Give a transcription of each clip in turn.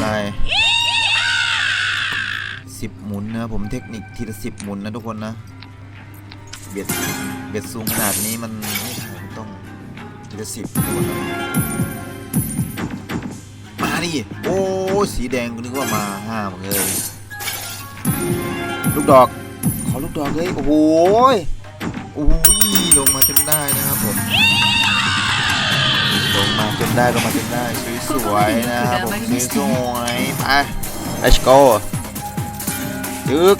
ไรสิบหมุนนะผมเทคนิคทีละสิบหมุนนะทุกคนนะเบ็ดเบ็ดสูงขนาดนี้มันไม่ได้มันต้องทีละสิบทุกคนนะมาดิโอ้ยสีแดงกูนึกว่ามาห้ามเลยลูกดอกขอลูกดอกเลยโอ้โหยโอ้ยลงมาจนได้นะครับผมลงมาจน ได้ลงมาจนได้สวยๆนะครับผมสวยๆไป let's go จึก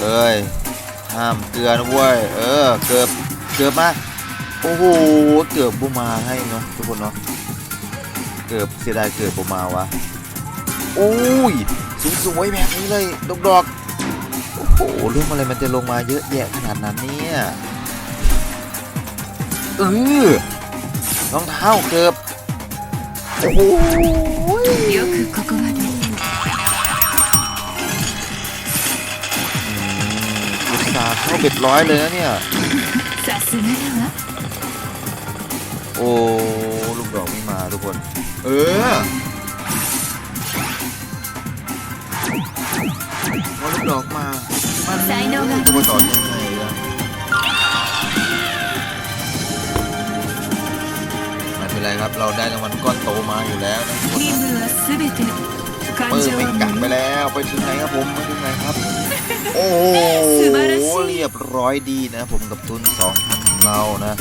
เอ้ยห้ามเกลือนะเว้ยเออเกือบเกือบมาโอ้โหเกือบบุมาให้เนาะทุกคนเนาะเกือบเสียดายเกือบบุมาวะโอ้ยสวยๆแบบนี้เลยดอกดอกๆโอ้โหเรื่องอะไรมันจะลงมาเยอะแยะขนาดนั้นเนี่ย เออรองเท้าเกือบโอ้โหอุตส่าห์เข้าเบ็ดร้อยเลยนะเนี่ย โอ้ลูกดอกไม่มาทุกคน เออว่าลูกดอกมา มันตัวต่อเนี่ย เป็ไรครับ เราได้รางวัลก้อนโตมาอยู่แล้วกคนนเปิดไปกักไปแล้วไปถึงไหนครับผมไปถึงไหนครับ โอ้โหเรียบร้อยดีนะ ผมกับทุนสองพันของเรานะ